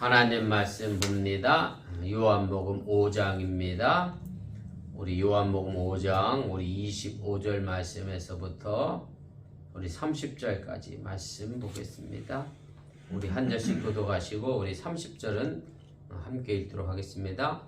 하나님 말씀 봅니다. 요한복음 5장입니다. 우리 요한복음 5장 우리 25절 말씀에서부터 우리 30절까지 말씀 보겠습니다. 우리 한 절씩 교독하시고 우리 30절은 함께 읽도록 하겠습니다.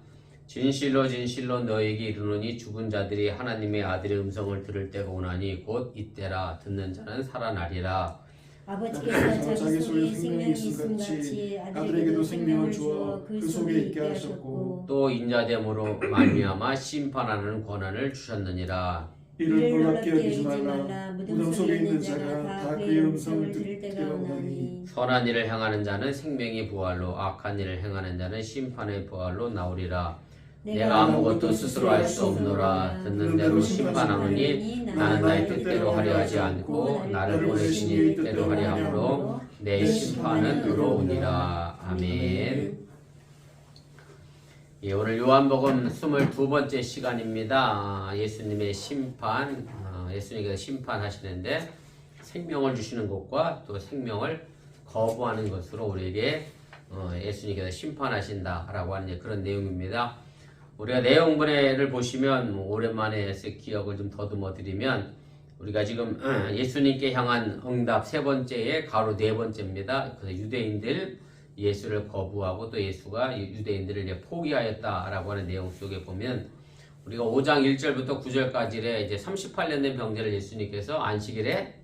진실로 진실로 너에게 이르노니 죽은 자들이 하나님의 아들의 음성을 들을 때가 오나니 곧 이때라 듣는 자는 살아나리라. 아버지께서 자기 속에 생명이 있음 같이 아들에게도 생명을 주어 그 속에 있게 하셨고 또 인자됨으로 말미암아 심판하는 권한을 주셨느니라. 이를 놀랍게 여기지 말라 무덤 속에 있는 자가 다 그의 음성을 들을 때가 오나니 선한 일을 행하는 자는 생명의 부활로 악한 일을 행하는 자는 심판의 부활로 나오리라. 내가 아무것도 스스로 할수 없노라 듣는 대로 심판하노니 나는 나의 뜻대로 하려 하지 않고 나를 보내신 이 뜻대로 하려 함으로 내 심판은 의로우니라. 아멘. 예, 오늘 요한복음 22번째 시간입니다. 아, 예수님의 심판, 아, 예수님께서 심판하시는데 생명을 주시는 것과 또 생명을 거부하는 것으로 우리에게 어, 예수님께서 심판하신다라고 하는 그런 내용입니다. 우리가 내용분해를 보시면 뭐 오랜만에 기억을 좀 더듬어 드리면 우리가 지금 어, 예수님께 향한 응답 세 번째에 가로 네 번째입니다. 그래서 유대인들 예수를 거부하고 또 예수가 유대인들을 이제 포기하였다라고 하는 내용 속에 보면 우리가 5장 1절부터 9절까지의 이제 38년 된 병자를 예수님께서 안식일에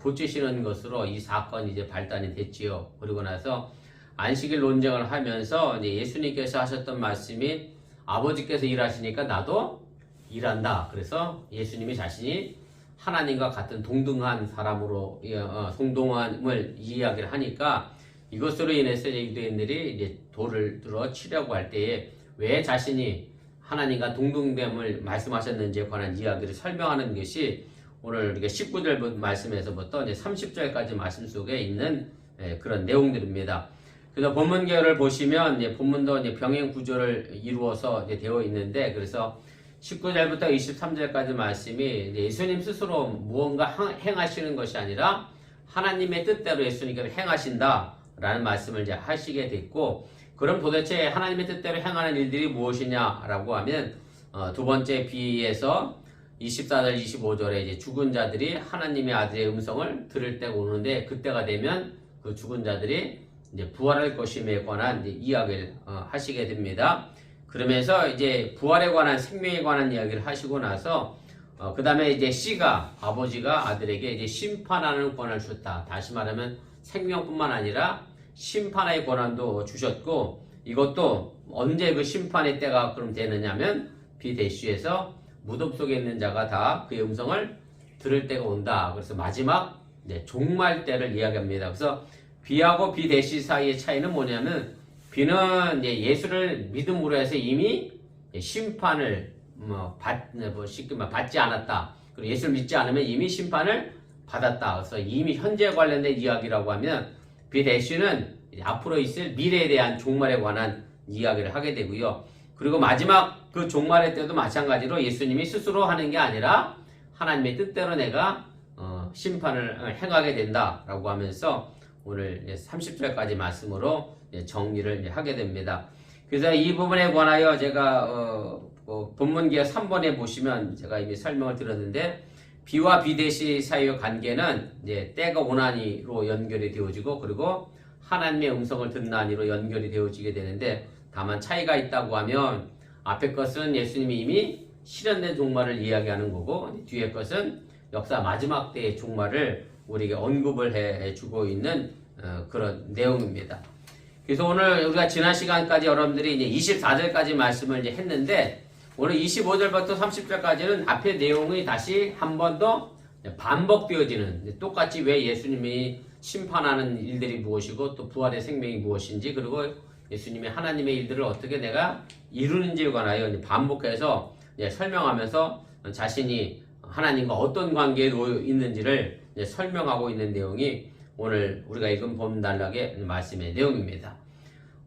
고치시는 것으로 이 사건이 이제 발단이 됐지요. 그리고 나서 안식일 논쟁을 하면서 예수님께서 하셨던 말씀이 아버지께서 일하시니까 나도 일한다. 그래서 예수님이 자신이 하나님과 같은 동등한 사람으로 어, 동등함을 이야기를 하니까 이것으로 인해서 유대인들이 이제 돌을 들어 치려고 할 때에 왜 자신이 하나님과 동등됨을 말씀하셨는지에 관한 이야기를 설명하는 것이 오늘 우리가 19절 말씀에서부터 이제 30절까지 말씀 속에 있는 예, 그런 내용들입니다. 그래서 본문계를 보시면 이제 본문도 이제 병행 구조를 이루어서 이제 되어 있는데 그래서 19절부터 23절까지 말씀이 예수님 스스로 무언가 행하시는 것이 아니라 하나님의 뜻대로 예수님께서 행하신다 라는 말씀을 이제 하시게 됐고 그럼 도대체 하나님의 뜻대로 행하는 일들이 무엇이냐라고 하면 어, 두 번째 비에서 24절 25절에 이제 죽은 자들이 하나님의 아들의 음성을 들을 때가 오는데 그때가 되면 그 죽은 자들이 이제 부활할 것임에 관한 이야기를 어, 하시게 됩니다. 그러면서 이제 부활에 관한 생명에 관한 이야기를 하시고 나서 어, 그 다음에 이제 씨가 아버지가 아들에게 이제 심판하는 권한을 주셨다. 다시 말하면 생명뿐만 아니라 심판의 권한도 주셨고 이것도 언제 그 심판의 때가 그럼 되느냐면 비대시에서 무덤 속에 있는 자가 다 그의 음성을 들을 때가 온다. 그래서 마지막 네, 종말 때를 이야기합니다. 그래서 비하고 비대시 사이의 차이는 뭐냐면 비는 예수를 믿음으로 해서 이미 심판을 뭐 받, 뭐 쉽게 말 받지 않았다. 그리고 예수를 믿지 않으면 이미 심판을 받았다. 그래서 이미 현재 관련된 이야기라고 하면 비대시는 앞으로 있을 미래에 대한 종말에 관한 이야기를 하게 되고요. 그리고 마지막 그 종말의 때도 마찬가지로 예수님이 스스로 하는 게 아니라 하나님의 뜻대로 내가 어, 심판을 행하게 된다라고 하면서 오늘 30절까지 말씀으로 정리를 하게 됩니다. 그래서 이 부분에 관하여 제가 어, 어, 본문기어 3번에 보시면 제가 이미 설명을 드렸는데 비와 비대시 사이의 관계는 이제 때가 오나니로 연결이 되어지고 그리고 하나님의 음성을 듣나니로 연결이 되어지게 되는데 다만 차이가 있다고 하면 앞에 것은 예수님이 이미 실현된 종말을 이야기하는 거고 뒤에 것은 역사 마지막 때의 종말을 우리에게 언급을 해 주고 있는 어, 그런 내용입니다. 그래서 오늘 우리가 지난 시간까지 여러분들이 이제 24절까지 말씀을 이제 했는데 오늘 25절부터 30절까지는 앞의 내용이 다시 한 번 더 반복되어지는 똑같이 왜 예수님이 심판하는 일들이 무엇이고 또 부활의 생명이 무엇인지 그리고 예수님의 하나님의 일들을 어떻게 내가 이루는지에 관하여 반복해서 설명하면서 자신이 하나님과 어떤 관계에 놓여 있는지를 설명하고 있는 내용이 오늘 우리가 읽은 본단락의 말씀의 내용입니다.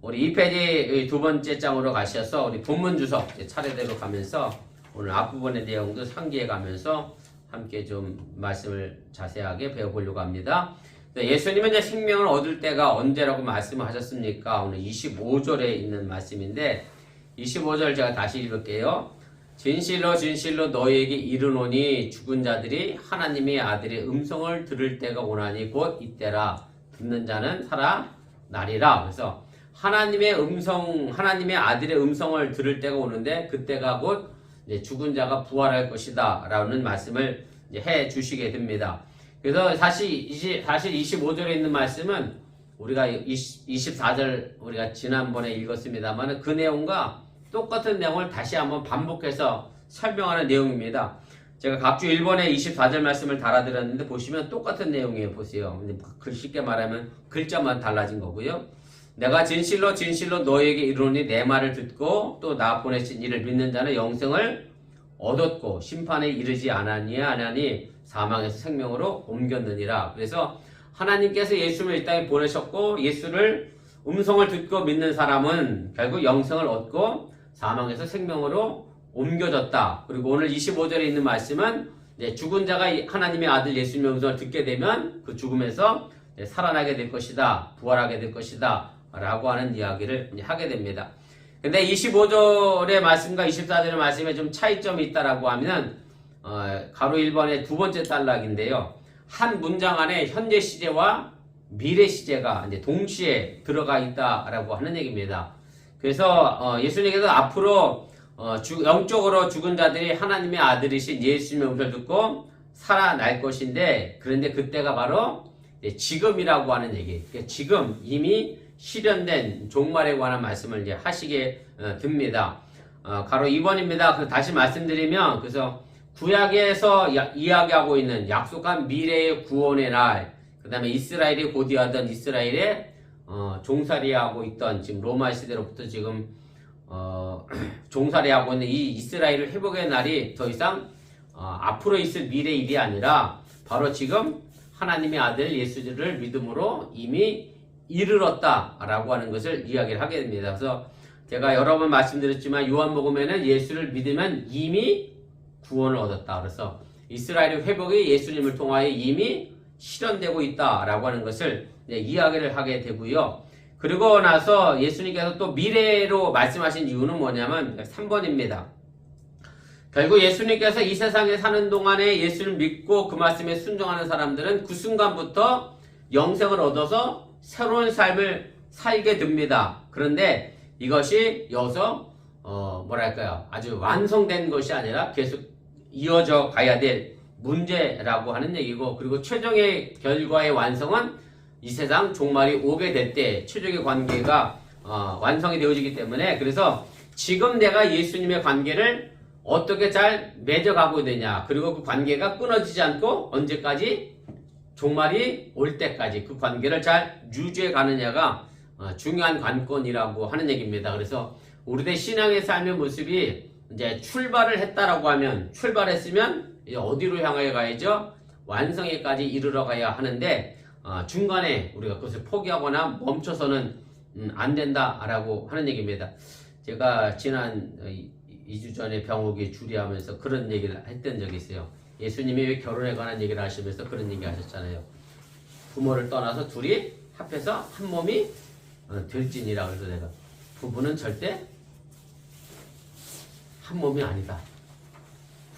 우리 2페이지 두 번째 장으로 가셔서 우리 본문 주석 차례대로 가면서 오늘 앞부분의 내용도 상기해 가면서 함께 좀 말씀을 자세하게 배워보려고 합니다. 네, 예수님은 이제 생명을 얻을 때가 언제라고 말씀하셨습니까? 오늘 25절에 있는 말씀인데 25절 제가 다시 읽을게요. 진실로 진실로 너희에게 이르노니 죽은 자들이 하나님의 아들의 음성을 들을 때가 오나니 곧 이때라 듣는 자는 살아나리라. 그래서 하나님의 음성, 하나님의 아들의 음성을 들을 때가 오는데 그때가 곧 죽은 자가 부활할 것이다. 라는 말씀을 해 주시게 됩니다. 그래서 사실, 사실 25절에 있는 말씀은 우리가 20, 24절 우리가 지난번에 읽었습니다만 그 내용과 똑같은 내용을 다시 한번 반복해서 설명하는 내용입니다. 제가 각주 1번에 24절 말씀을 달아드렸는데 보시면 똑같은 내용이에요. 보세요. 근데 글 쉽게 말하면 글자만 달라진 거고요. 내가 진실로 진실로 너에게 이르노니 내 말을 듣고 또 나 보내신 이를 믿는 자는 영생을 얻었고 심판에 이르지 않았니 아나니 사망에서 생명으로 옮겼느니라. 그래서 하나님께서 예수를 이 땅에 보내셨고 예수를 음성을 듣고 믿는 사람은 결국 영생을 얻고 사망에서 생명으로 옮겨졌다. 그리고 오늘 25절에 있는 말씀은 죽은 자가 이- 하나님의 아들 예수님의 음성을 듣게 되면 그 죽음에서 살아나게 될 것이다. 부활하게 될 것이다. 라고 하는 이야기를 하게 됩니다. 근데 25절의 말씀과 24절의 말씀에 좀 차이점이 있다라고 하면 어, 가로 1번의 두 번째 단락인데요. 한 문장 안에 현재 시제와 미래 시제가 이제 동시에 들어가 있다라고 하는 얘기입니다. 그래서 어, 예수님께서 앞으로 어, 주- 영적으로 죽은 자들이 하나님의 아들이신 예수님의 음성을 듣고 살아날 것인데 그런데 그때가 바로 지금이라고 하는 얘기. 그러니까 지금 이미 실현된 종말에 관한 말씀을 이제 하시게 어, 됩니다. 어, 가로 2번입니다. 다시 말씀드리면 그래서 구약에서 야- 이야기하고 있는 약속한 미래의 구원의 날, 그 다음에 이스라엘이 고디하던 이스라엘의 어, 종살이하고 있던 지금 로마 시대로부터 지금 어, 종살이하고 있는 이 이스라엘을 회복의 날이 더 이상 어, 앞으로 있을 미래 일이 아니라 바로 지금 하나님의 아들 예수를 믿음으로 이미 이르렀다라고 하는 것을 이야기를 하게 됩니다. 그래서 제가 여러 번 말씀드렸지만 요한복음에는 예수를 믿으면 이미 구원을 얻었다. 그래서 이스라엘의 회복이 예수님을 통하여 이미 실현되고 있다라고 하는 것을 이제 이야기를 하게 되고요. 그리고 나서 예수님께서 또 미래로 말씀하신 이유는 뭐냐면 3번입니다. 결국 예수님께서 이 세상에 사는 동안에 예수를 믿고 그 말씀에 순종하는 사람들은 그 순간부터 영생을 얻어서 새로운 삶을 살게 됩니다. 그런데 이것이 여기서 어 뭐랄까요 아주 완성된 것이 아니라 계속 이어져 가야 될 문제라고 하는 얘기고 그리고 최종의 결과의 완성은 이 세상 종말이 오게 될 때 최종의 관계가 어, 완성이 되어지기 때문에 그래서 지금 내가 예수님의 관계를 어떻게 잘 맺어가고 되냐 그리고 그 관계가 끊어지지 않고 언제까지 종말이 올 때까지 그 관계를 잘 유지해 가느냐가 어, 중요한 관건이라고 하는 얘기입니다. 그래서 우리의 신앙의 삶의 모습이 이제 출발을 했다라고 하면 출발했으면 어디로 향하여 가야죠? 완성에까지 이르러 가야 하는데 어, 중간에 우리가 그것을 포기하거나 멈춰서는 음, 안 된다라고 하는 얘기입니다. 제가 지난 어, 2주 전에 병옥이 주리하면서 그런 얘기를 했던 적이 있어요. 예수님이 왜 결혼에 관한 얘기를 하시면서 그런 얘기 하셨잖아요. 부모를 떠나서 둘이 합해서 한 몸이 어, 될지니라 그래서 내가 부부는 절대 한 몸이 아니다.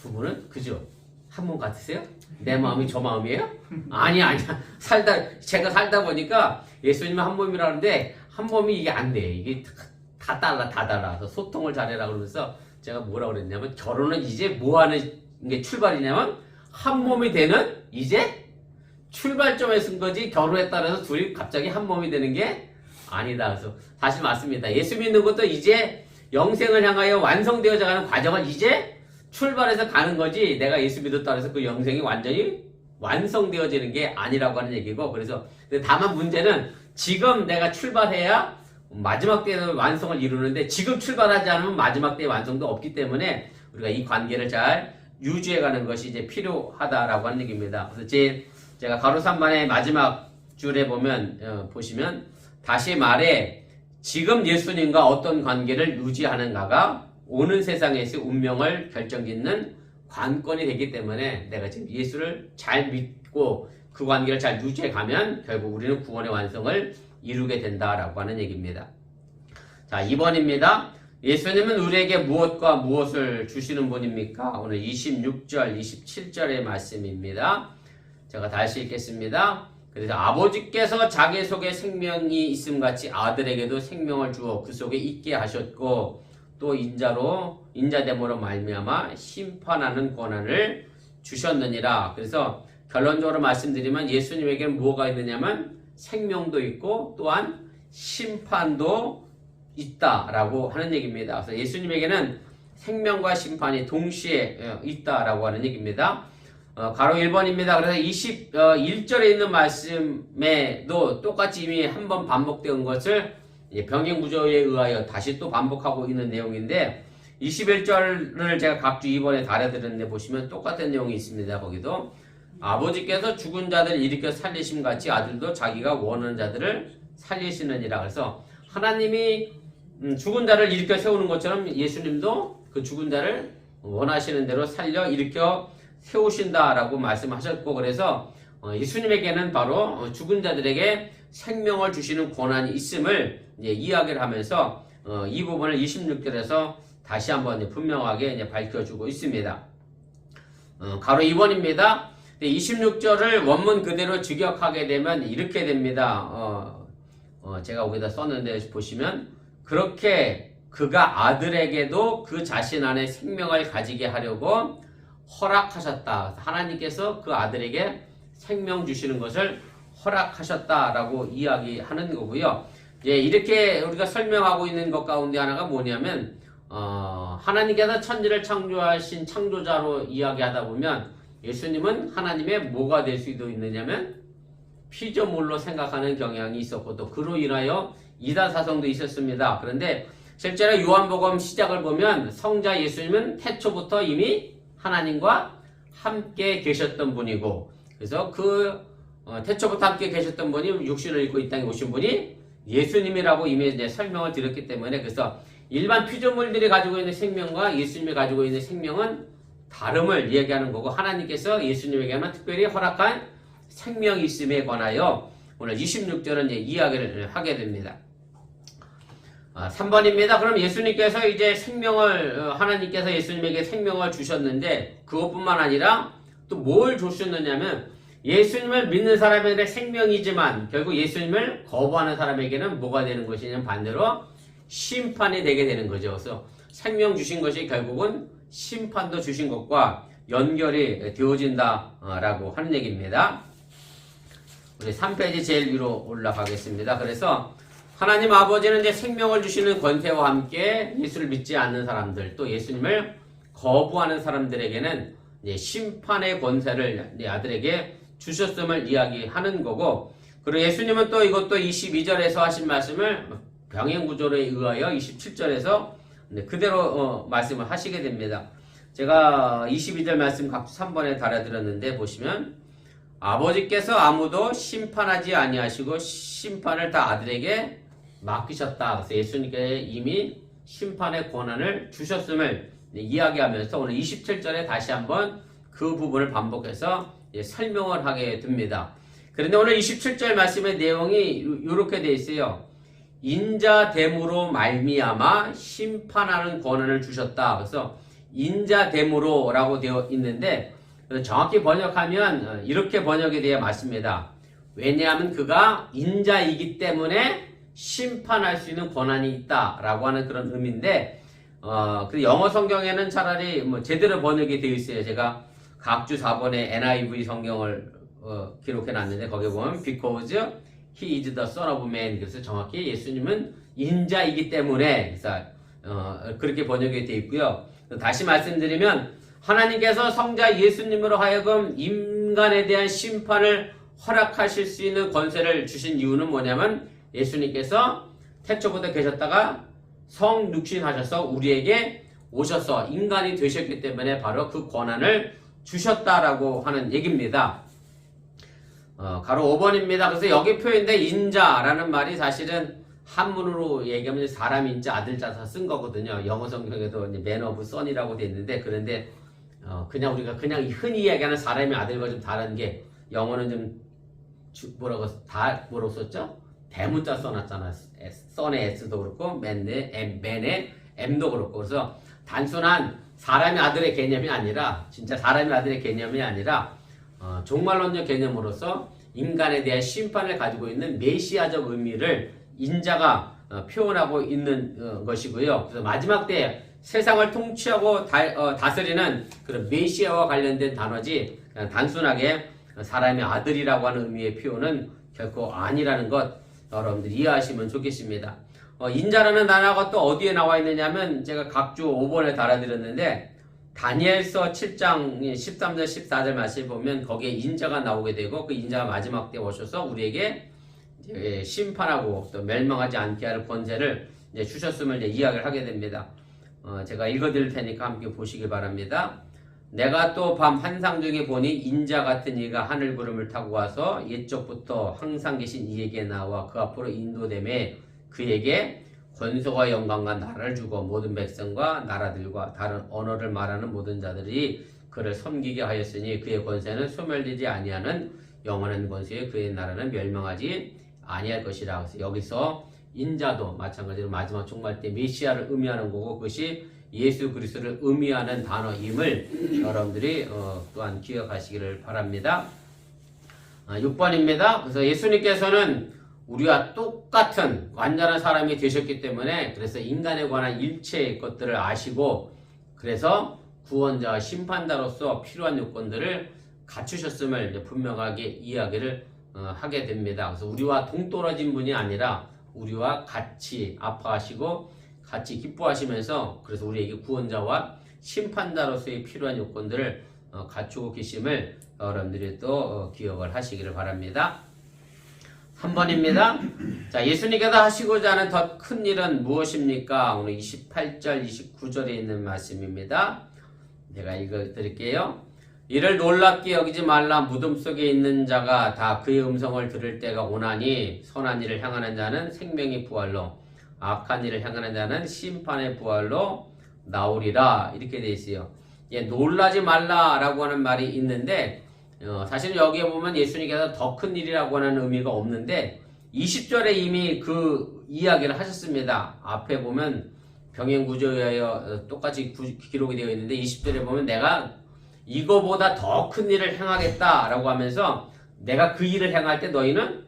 부부는 그죠? 한 몸 같으세요? 내 마음이 저 마음이에요? 아니 아니야. 살다 제가 살다 보니까 예수님은 한 몸이라는데 한 몸이 이게 안 돼. 이게 다, 다 달라 다 달라. 그래서 소통을 잘해라 그러면서 제가 뭐라 그랬냐면 결혼은 이제 뭐 하는 게 출발이냐면 한 몸이 되는 이제 출발점에 쓴 거지 결혼에 따라서 둘이 갑자기 한 몸이 되는 게 아니다. 그래서 사실 맞습니다. 예수 믿는 것도 이제 영생을 향하여 완성되어져 가는 과정을 이제 출발해서 가는 거지 내가 예수 믿었다 해서 그 영생이 완전히 완성되어지는 게 아니라고 하는 얘기고 그래서 다만 문제는 지금 내가 출발해야 마지막 때는 완성을 이루는데 지금 출발하지 않으면 마지막 때 완성도 없기 때문에 우리가 이 관계를 잘 유지해 가는 것이 이제 필요하다라고 하는 얘기입니다. 그래서 제 제가 가로 3반의 마지막 줄에 보면 어, 보시면 다시 말해 지금 예수님과 어떤 관계를 유지하는가가 오는 세상에서 운명을 결정짓는 관건이 되기 때문에 내가 지금 예수를 잘 믿고 그 관계를 잘 유지해 가면 결국 우리는 구원의 완성을 이루게 된다라고 하는 얘기입니다. 자, 2번입니다. 예수님은 우리에게 무엇과 무엇을 주시는 분입니까? 오늘 26절, 27절의 말씀입니다. 제가 다시 읽겠습니다. 그래서 아버지께서 자기 속에 생명이 있음 같이 아들에게도 생명을 주어 그 속에 있게 하셨고 또 인자로 인자됨으로 말미암아 심판하는 권한을 주셨느니라. 그래서 결론적으로 말씀드리면 예수님에게는 뭐가 있느냐면 생명도 있고 또한 심판도 있다라고 하는 얘기입니다. 그래서 예수님에게는 생명과 심판이 동시에 어, 있다라고 하는 얘기입니다. 어, 가로 1번입니다. 그래서 21절에 있는 말씀에도 똑같이 이미 한 번 반복된 것을 병행 구조에 의하여 다시 또 반복하고 있는 내용인데 21절을 제가 각주 2번에 달아드렸는데 보시면 똑같은 내용이 있습니다. 거기도 아버지께서 죽은 자들을 일으켜 살리심 같이 아들도 자기가 원하는 자들을 살리시느니라. 그래서 하나님이 음, 죽은 자를 일으켜 세우는 것처럼 예수님도 그 죽은 자를 원하시는 대로 살려 일으켜 세우신다라고 말씀하셨고 그래서 어, 예수님에게는 바로 어, 죽은 자들에게 생명을 주시는 권한이 있음을 이제 이야기를 하면서 어, 이 부분을 26절에서 다시 한번 분명하게 밝혀주고 있습니다. 어, 가로 2번입니다. 26절을 원문 그대로 직역하게 되면 이렇게 됩니다. 어, 어, 제가 여기다 썼는데 보시면 그렇게 그가 아들에게도 그 자신 안에 생명을 가지게 하려고 허락하셨다. 하나님께서 그 아들에게 생명 주시는 것을 허락하셨다라고 이야기하는 거고요. 예, 이렇게 우리가 설명하고 있는 것 가운데 하나가 뭐냐면 어, 하나님께서 천지를 창조하신 창조자로 이야기하다 보면 예수님은 하나님의 뭐가 될 수도 있느냐면 피조물로 생각하는 경향이 있었고 또 그로 인하여 이단 사성도 있었습니다. 그런데 실제로 요한복음 시작을 보면 성자 예수님은 태초부터 이미 하나님과 함께 계셨던 분이고 그래서 그 어, 태초부터 함께 계셨던 분이 육신을 입고 이 땅에 오신 분이 예수님이라고 이미 이제 설명을 드렸기 때문에 그래서 일반 피조물들이 가지고 있는 생명과 예수님이 가지고 있는 생명은 다름을 이야기하는 거고 하나님께서 예수님에게만 특별히 허락한 생명이 있음에 관하여 오늘 26절은 이제 이야기를 하게 됩니다. 아, 3번입니다. 그럼 예수님께서 이제 생명을 어, 하나님께서 예수님에게 생명을 주셨는데 그것뿐만 아니라 또 뭘 주셨느냐면 예수님을 믿는 사람에게 생명이지만 결국 예수님을 거부하는 사람에게는 뭐가 되는 것이냐면 반대로 심판이 되게 되는 거죠. 그래서 생명 주신 것이 결국은 심판도 주신 것과 연결이 되어진다라고 하는 얘기입니다. 우리 3페이지 제일 위로 올라가겠습니다. 그래서 하나님 아버지는 이제 생명을 주시는 권세와 함께 예수를 믿지 않는 사람들 또 예수님을 거부하는 사람들에게는 심판의 권세를 내 아들에게 주셨음을 이야기하는 거고 그리고 예수님은 또 이것도 22절에서 하신 말씀을 병행 구조에 의하여 27절에서 그대로 어, 말씀을 하시게 됩니다. 제가 22절 말씀 각 3번에 달아드렸는데 보시면 아버지께서 아무도 심판하지 아니하시고 심판을 다 아들에게 맡기셨다. 그래서 예수님께 이미 심판의 권한을 주셨음을 이야기하면서 오늘 27절에 다시 한번 그 부분을 반복해서 설명을 하게 됩니다. 그런데 오늘 27절 말씀의 내용이 이렇게 되어 있어요. 인자됨으로 말미암아 심판하는 권한을 주셨다. 그래서 인자됨으로라고 되어 있는데 정확히 번역하면 어, 이렇게 번역이 되어 맞습니다. 왜냐하면 그가 인자이기 때문에 심판할 수 있는 권한이 있다라고 하는 그런 의미인데 어, 그 영어 성경에는 차라리 뭐 제대로 번역이 되어 있어요. 제가 각주 4번에 NIV 성경을 어, 기록해 놨는데 거기 보면 because he is the son of man 그래서 정확히 예수님은 인자이기 때문에 그래서 어, 그렇게 번역이 되어 있고요. 다시 말씀드리면 하나님께서 성자 예수님으로 하여금 인간에 대한 심판을 허락하실 수 있는 권세를 주신 이유는 뭐냐면 예수님께서 태초부터 계셨다가 성육신하셔서 우리에게 오셔서 인간이 되셨기 때문에 바로 그 권한을 주셨다라고 하는 얘기입니다. 어, 가로 5번입니다. 그래서 여기 표현된 인자라는 말이 사실은 한문으로 얘기하면 사람 인자 아들 자서 쓴 거거든요. 영어 성경에도 맨 오브 선이라고 돼 있는데 그런데 어, 그냥 우리가 그냥 흔히 얘기하는 사람의 아들과 좀 다른 게 영어는 좀 주- 뭐라고 다 뭐라고 썼죠? 대문자 써놨잖아. 써의 S도 그렇고 맨의 M, 맨의 M도 그렇고 그래서 단순한 사람의 아들의 개념이 아니라 진짜 사람의 아들의 개념이 아니라 어, 종말론적 개념으로서 인간에 대한 심판을 가지고 있는 메시아적 의미를 인자가 어, 표현하고 있는 어, 것이고요. 그래서 마지막 때 세상을 통치하고 다, 어, 다스리는 그런 메시아와 관련된 단어지 그냥 단순하게 사람의 아들이라고 하는 의미의 표현은 결코 아니라는 것 여러분들 이해하시면 좋겠습니다. 어, 인자라는 단어가 또 어디에 나와 있느냐면 제가 각주 5번에 달아드렸는데 다니엘서 7장 13절 14절 말씀을 보면 거기에 인자가 나오게 되고 그 인자가 마지막 때 오셔서 우리에게 심판하고 또 멸망하지 않게 할 권세를 이제 주셨음을 이제 이야기를 하게 됩니다. 어, 제가 읽어드릴 테니까 함께 보시기 바랍니다. 내가 또 밤 환상 중에 보니 인자 같은 이가 하늘 구름을 타고 와서 옛적부터 항상 계신 이에게 나와 그 앞으로 인도됨에 그에게 권소와 영광과 나라를 주고 모든 백성과 나라들과 다른 언어를 말하는 모든 자들이 그를 섬기게 하였으니 그의 권세는 소멸되지 아니하는 영원한 권세에 그의 나라는 멸망하지 아니할 것이라. 그래서 여기서 인자도 마찬가지로 마지막 종말 때 메시아를 의미하는 거고 그것이 예수 그리스도를 의미하는 단어임을 여러분들이 어, 또한 기억하시기를 바랍니다. 아, 6번입니다. 그래서 예수님께서는 우리와 똑같은 완전한 사람이 되셨기 때문에 그래서 인간에 관한 일체의 것들을 아시고 그래서 구원자와 심판자로서 필요한 요건들을 갖추셨음을 분명하게 이야기를 어, 하게 됩니다. 그래서 우리와 동떨어진 분이 아니라 우리와 같이 아파하시고 같이 기뻐하시면서 그래서 우리에게 구원자와 심판자로서의 필요한 요건들을 어, 갖추고 계심을 여러분들이 또 어, 기억을 하시기를 바랍니다. 3번입니다. 자, 예수님께서 하시고자 하는 더 큰 일은 무엇입니까? 오늘 28절, 29절에 있는 말씀입니다. 제가 읽어 드릴게요. 이를 놀랍게 여기지 말라 무덤 속에 있는 자가 다 그의 음성을 들을 때가 오나니 선한 일을 향하는 자는 생명의 부활로 악한 일을 향하는 자는 심판의 부활로 나오리라 이렇게 돼 있어요. 예, 놀라지 말라라고 하는 말이 있는데 어, 사실 여기에 보면 예수님께서 더 큰 일이라고 하는 의미가 없는데 20절에 이미 그 이야기를 하셨습니다. 앞에 보면 병행구조에 어, 똑같이 구- 기록이 되어 있는데 20절에 보면 내가 이거보다 더 큰 일을 행하겠다라고 하면서 내가 그 일을 행할 때 너희는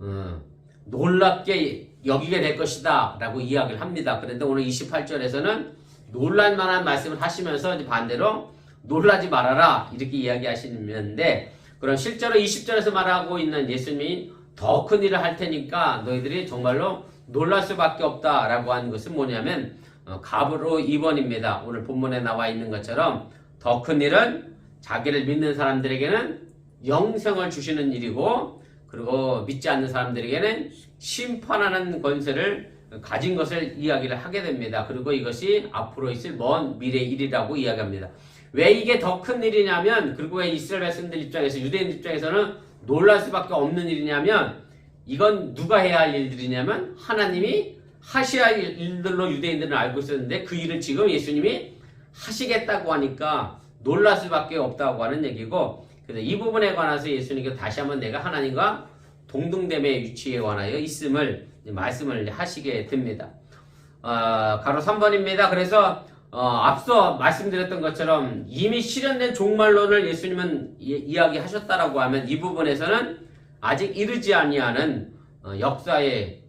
어, 놀랍게 여기게 될 것이다 라고 이야기를 합니다. 그런데 오늘 28절에서는 놀랄 만한 말씀을 하시면서 반대로 놀라지 말아라 이렇게 이야기하시는데 그럼 실제로 20절에서 말하고 있는 예수님이 더 큰 일을 할 테니까 너희들이 정말로 놀랄 수밖에 없다라고 하는 것은 뭐냐면 어, 갑으로 2번입니다. 오늘 본문에 나와 있는 것처럼 더 큰 일은 자기를 믿는 사람들에게는 영생을 주시는 일이고 그리고 믿지 않는 사람들에게는 심판하는 권세를 가진 것을 이야기를 하게 됩니다. 그리고 이것이 앞으로 있을 먼 미래의 일이라고 이야기합니다. 왜 이게 더 큰 일이냐면 그리고 왜 이스라엘 백성들 입장에서 유대인 입장에서는 놀랄 수밖에 없는 일이냐면 이건 누가 해야 할 일들이냐면 하나님이 하셔야 할 일들로 유대인들은 알고 있었는데 그 일을 지금 예수님이 하시겠다고 하니까 놀랄 수밖에 없다고 하는 얘기고 그래서 이 부분에 관해서 예수님께서 다시 한번 내가 하나님과 동등됨의 위치에 관하여 있음을 말씀을 하시게 됩니다. 어, 가로 3번입니다. 그래서 어, 앞서 말씀드렸던 것처럼 이미 실현된 종말론을 예수님은 이, 야기 하셨다라고 하면 이 부분에서는 아직 이르지 아니하는 어, 역사의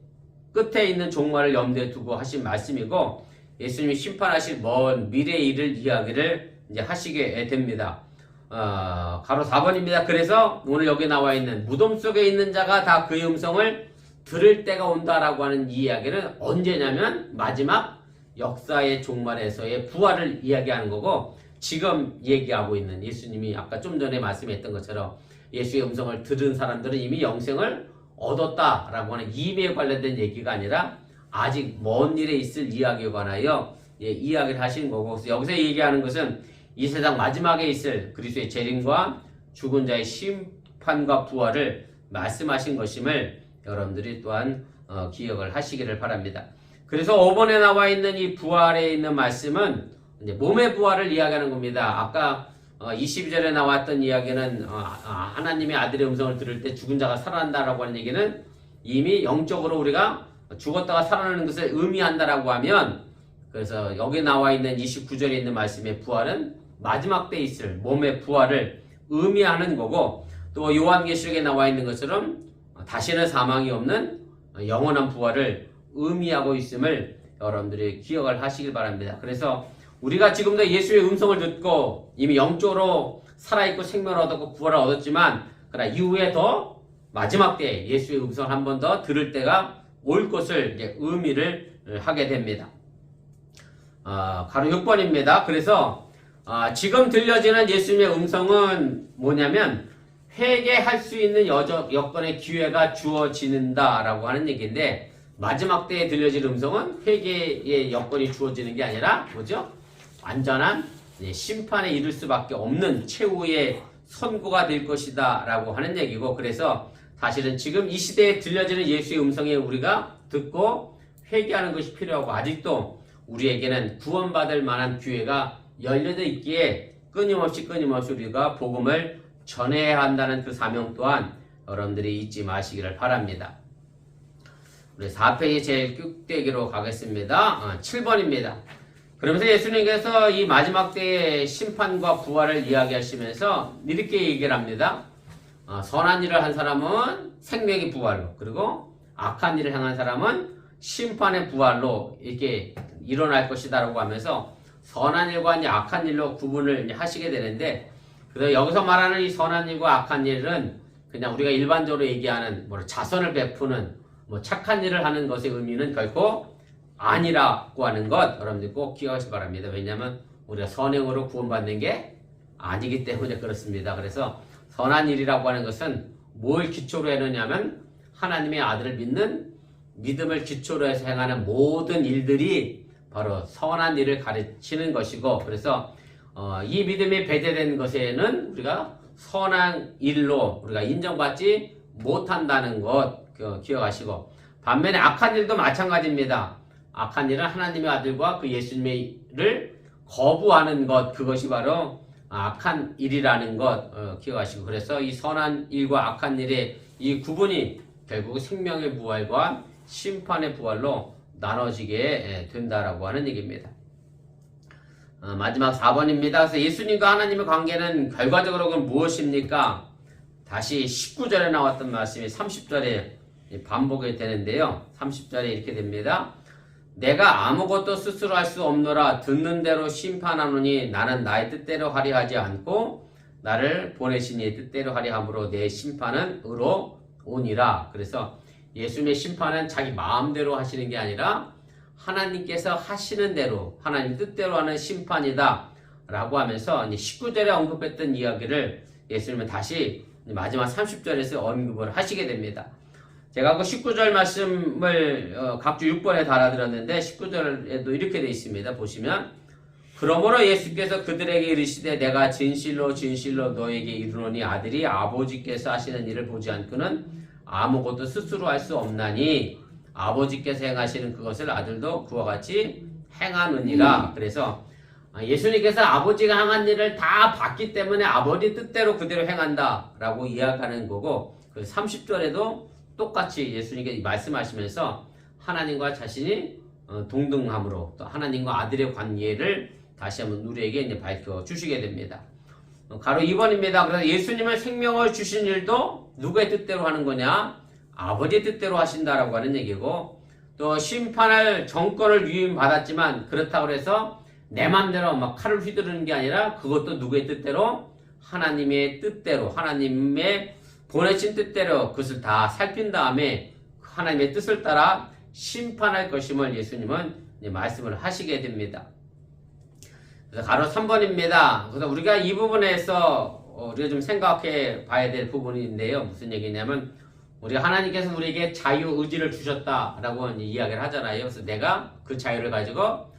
끝에 있는 종말을 염두에 두고 하신 말씀이고 예수님이 심판하실 먼 미래의 일을 이야기를 이제 하시게 됩니다. 어, 가로 4번입니다. 그래서 오늘 여기 나와 있는 무덤 속에 있는 자가 다 그의 음성을 들을 때가 온다라고 하는 이 이야기는 언제냐면 마지막 역사의 종말에서의 부활을 이야기하는 거고 지금 얘기하고 있는 예수님이 아까 좀 전에 말씀했던 것처럼 예수의 음성을 들은 사람들은 이미 영생을 얻었다라고 하는 이미에 관련된 얘기가 아니라 아직 먼 일에 있을 이야기에 관하여 예, 이야기를 하신 거고 여기서 얘기하는 것은 이 세상 마지막에 있을 그리스도의 재림과 죽은 자의 심판과 부활을 말씀하신 것임을 여러분들이 또한 어, 기억을 하시기를 바랍니다. 그래서 5번에 나와 있는 이 부활에 있는 말씀은 몸의 부활을 이야기하는 겁니다. 아까 어, 22절에 나왔던 이야기는 어, 아, 하나님의 아들의 음성을 들을 때 죽은 자가 살아난다라고 하는 얘기는 이미 영적으로 우리가 죽었다가 살아나는 것을 의미한다라고 하면 그래서 여기 나와 있는 29절에 있는 말씀의 부활은 마지막 때 있을 몸의 부활을 의미하는 거고 또 요한계시록에 나와 있는 것처럼 다시는 사망이 없는 영원한 부활을 의미하고 있음을 여러분들이 기억을 하시길 바랍니다. 그래서 우리가 지금도 예수의 음성을 듣고 이미 영적으로 살아있고 생명을 얻었고 부활을 얻었지만 그러나 이후에 더 마지막 때 예수의 음성을 한 번 더 들을 때가 올 것을 의미를 하게 됩니다. 아, 가로 6번입니다. 그래서 아, 지금 들려지는 예수님의 음성은 뭐냐면 회개할 수 있는 여적, 여건의 기회가 주어지는다라고 하는 얘기인데 마지막 때에 들려질 음성은 회개의 여건이 주어지는 게 아니라 뭐죠? 완전한 예, 심판에 이를 수밖에 없는 최후의 선고가 될 것이다 라고 하는 얘기고 그래서 사실은 지금 이 시대에 들려지는 예수의 음성에 우리가 듣고 회개하는 것이 필요하고 아직도 우리에게는 구원받을 만한 기회가 열려져 있기에 끊임없이 끊임없이 우리가 복음을 전해야 한다는 그 사명 또한 여러분들이 잊지 마시기를 바랍니다. 우리 4페이지 제일 끝대기로 가겠습니다. 어, 7번입니다. 그러면서 예수님께서 이 마지막 때의 심판과 부활을 이야기하시면서 이렇게 얘기를 합니다. 어, 선한 일을 한 사람은 생명의 부활로 그리고 악한 일을 행한 사람은 심판의 부활로 이렇게 일어날 것이다라고 하면서 선한 일과 이제 악한 일로 구분을 하시게 되는데 그래서 여기서 말하는 이 선한 일과 악한 일은 그냥 우리가 일반적으로 얘기하는 뭐 자선을 베푸는 뭐 착한 일을 하는 것의 의미는 결코 아니라고 하는 것 여러분들 꼭 기억하시기 바랍니다. 왜냐하면 우리가 선행으로 구원받는 게 아니기 때문에 그렇습니다. 그래서 선한 일이라고 하는 것은 뭘 기초로 해놓냐면 하나님의 아들을 믿는 믿음을 기초로 해서 행하는 모든 일들이 바로 선한 일을 가르치는 것이고 그래서 어, 이 믿음이 배제된 것에는 우리가 선한 일로 우리가 인정받지 못한다는 것 그, 기억하시고 반면에 악한 일도 마찬가지입니다. 악한 일은 하나님의 아들과 그 예수님의 일을 거부하는 것 그것이 바로 악한 일이라는 것 어, 기억하시고 그래서 이 선한 일과 악한 일의 이 구분이 결국 생명의 부활과 심판의 부활로 나눠지게 예, 된다라고 하는 얘기입니다. 어, 마지막 4번입니다. 그래서 예수님과 하나님의 관계는 결과적으로 무엇입니까? 다시 19절에 나왔던 말씀이 30절에 반복이 되는데요. 30절에 이렇게 됩니다. 내가 아무것도 스스로 할 수 없노라 듣는 대로 심판하노니 나는 나의 뜻대로 하려 하지 않고 나를 보내신 이의 뜻대로 하려 함으로 내 심판은 의로 오니라. 그래서 예수님의 심판은 자기 마음대로 하시는 게 아니라 하나님께서 하시는 대로 하나님 뜻대로 하는 심판이다 라고 하면서 19절에 언급했던 이야기를 예수님은 다시 마지막 30절에서 언급을 하시게 됩니다. 제가 그 19절 말씀을 어, 각주 6번에 달아드렸는데 19절에도 이렇게 되어 있습니다. 보시면 그러므로 예수께서 그들에게 이르시되 내가 진실로 진실로 너에게 이르노니 아들이 아버지께서 하시는 일을 보지 않고는 아무것도 스스로 할 수 없나니 아버지께서 행하시는 그것을 아들도 그와 같이 행하느니라. 그래서 예수님께서 아버지가 행한 일을 다 봤기 때문에 아버지 뜻대로 그대로 행한다 라고 이야기하는 거고 그 30절에도 똑같이 예수님께 말씀하시면서 하나님과 자신이 어, 동등함으로 또 하나님과 아들의 관계를 다시 한번 우리에게 이제 밝혀 주시게 됩니다. 어, 가로 2번입니다. 그래서 예수님은 생명을 주신 일도 누구의 뜻대로 하는 거냐? 아버지의 뜻대로 하신다라고 하는 얘기고 또 심판할 정권을 위임받았지만 그렇다고 해서 내 맘대로 막 칼을 휘두르는 게 아니라 그것도 누구의 뜻대로 하나님의 뜻대로 하나님의 보내신 뜻대로 그것을 다 살핀 다음에 하나님의 뜻을 따라 심판할 것임을 예수님은 말씀을 하시게 됩니다. 그래서 가로 3번입니다. 그래서 우리가 이 부분에서 어, 우리가 좀 생각해 봐야 될 부분인데요. 무슨 얘기냐면 우리 하나님께서 우리에게 자유 의지를 주셨다라고 이야기를 하잖아요. 그래서 내가 그 자유를 가지고 어,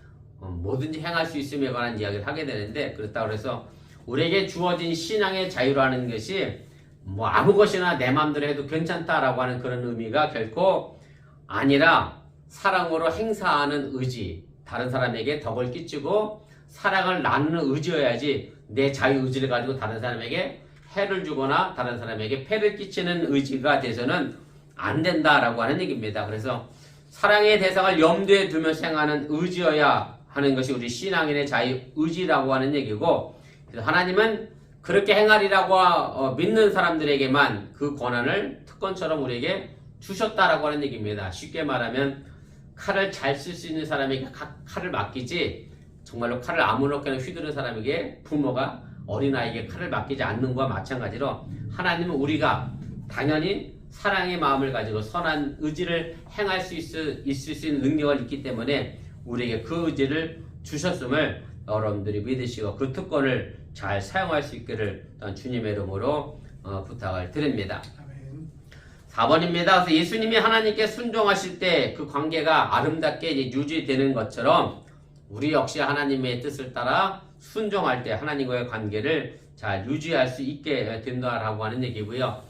뭐든지 행할 수 있음에 관한 이야기를 하게 되는데 그렇다고 해서 우리에게 주어진 신앙의 자유라는 것이 뭐 아무 것이나 내 마음대로 해도 괜찮다라고 하는 그런 의미가 결코 아니라 사랑으로 행사하는 의지, 다른 사람에게 덕을 끼치고 사랑을 나누는 의지여야지 내 자유 의지를 가지고 다른 사람에게 해를 주거나 다른 사람에게 폐를 끼치는 의지가 돼서는 안 된다라고 하는 얘기입니다. 그래서 사랑의 대상을 염두에 두면서 행하는 의지여야 하는 것이 우리 신앙인의 자유 의지라고 하는 얘기고 하나님은 그렇게 행하리라고 어, 믿는 사람들에게만 그 권한을 특권처럼 우리에게 주셨다라고 하는 얘기입니다. 쉽게 말하면 칼을 잘 쓸 수 있는 사람에게 가- 칼을 맡기지 정말로 칼을 아무렇게나 휘두르는 사람에게 부모가 어린아이에게 칼을 맡기지 않는 것과 마찬가지로 하나님은 우리가 당연히 사랑의 마음을 가지고 선한 의지를 행할 수 있을, 있을 수 있는 능력을 있기 때문에 우리에게 그 의지를 주셨음을 여러분들이 믿으시고 그 특권을 잘 사용할 수 있기를 또한 주님의 이름으로 어, 부탁을 드립니다. 아멘. 4번입니다. 그래서 예수님이 하나님께 순종하실 때 그 관계가 아름답게 유지되는 것처럼 우리 역시 하나님의 뜻을 따라 순종할 때 하나님과의 관계를 잘 유지할 수 있게 된다라고 하는 얘기고요.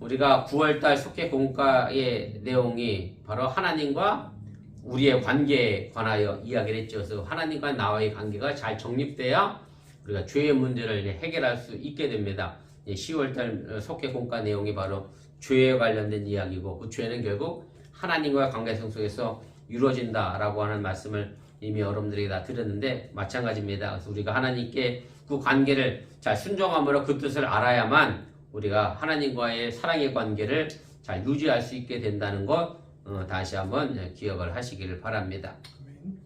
우리가 9월달 속회 공과의 내용이 바로 하나님과 우리의 관계에 관하여 이야기를 했죠. 그래서 하나님과 나와의 관계가 잘 정립돼야 우리가 죄의 문제를 해결할 수 있게 됩니다. 10월달 속회 공과 내용이 바로 죄에 관련된 이야기고 그 죄는 결국 하나님과의 관계성 속에서 이루어진다라고 하는 말씀을 이미 여러분들에게 다 드렸는데 마찬가지입니다. 그래서 우리가 하나님께 그 관계를 잘 순종함으로 그 뜻을 알아야만 우리가 하나님과의 사랑의 관계를 잘 유지할 수 있게 된다는 것 어, 다시 한번 기억을 하시기를 바랍니다. 아멘.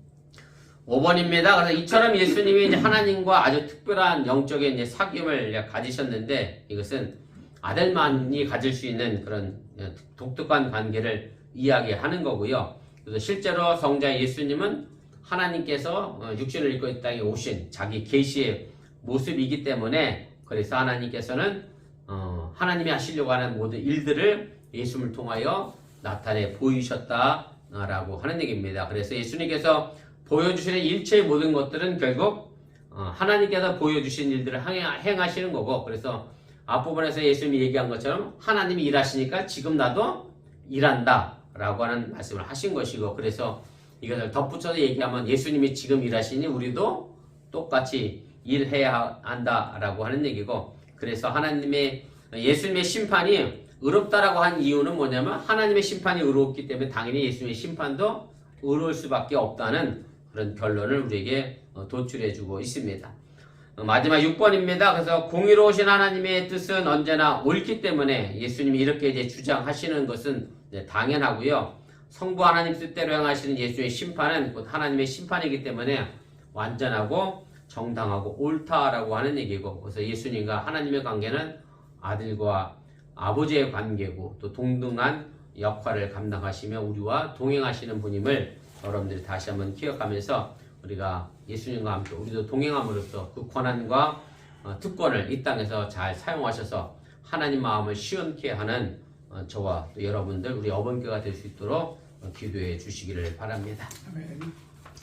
5번입니다. 그래서 이처럼 예수님이 이제 하나님과 아주 특별한 영적인 이제 사귐을 가지셨는데 이것은 아들만이 가질 수 있는 그런 예, 독특한 관계를 이야기하는 거고요. 그래서 실제로 성자 예수님은 하나님께서 어, 육신을 입고 이 땅에 오신 자기 계시의 모습이기 때문에 그래서 하나님께서는 어, 하나님이 하시려고 하는 모든 일들을 예수님을 통하여 나타내 보이셨다라고 하는 얘기입니다. 그래서 예수님께서 보여주시는 일체의 모든 것들은 결국 어, 하나님께서 보여주신 일들을 행하- 행하시는 거고 그래서 앞부분에서 예수님이 얘기한 것처럼 하나님이 일하시니까 지금 나도 일한다 라고 하는 말씀을 하신 것이고 그래서 이것을 덧붙여서 얘기하면 예수님이 지금 일하시니 우리도 똑같이 일해야 한다 라고 하는 얘기고 그래서 하나님의 예수님의 심판이 의롭다라고 한 이유는 뭐냐면 하나님의 심판이 의롭기 때문에 당연히 예수님의 심판도 의로울 수밖에 없다는 그런 결론을 우리에게 어, 도출해 주고 있습니다. 어, 마지막 6번입니다. 그래서 공의로우신 하나님의 뜻은 언제나 옳기 때문에 예수님이 이렇게 이제 주장하시는 것은 당연하고요. 성부 하나님 뜻대로 행하시는 예수의 심판은 곧 하나님의 심판이기 때문에 완전하고 정당하고 옳다라고 하는 얘기고 그래서 예수님과 하나님의 관계는 아들과 아버지의 관계고 또 동등한 역할을 감당하시며 우리와 동행하시는 분임을 여러분들이 다시 한번 기억하면서 우리가 예수님과 함께 우리도 동행함으로써 그 권한과 어, 특권을 이 땅에서 잘 사용하셔서 하나님 마음을 시원케 하는 어, 저와 또 여러분들 우리 어번교가 될 수 있도록 어, 기도해 주시기를 바랍니다. 아멘.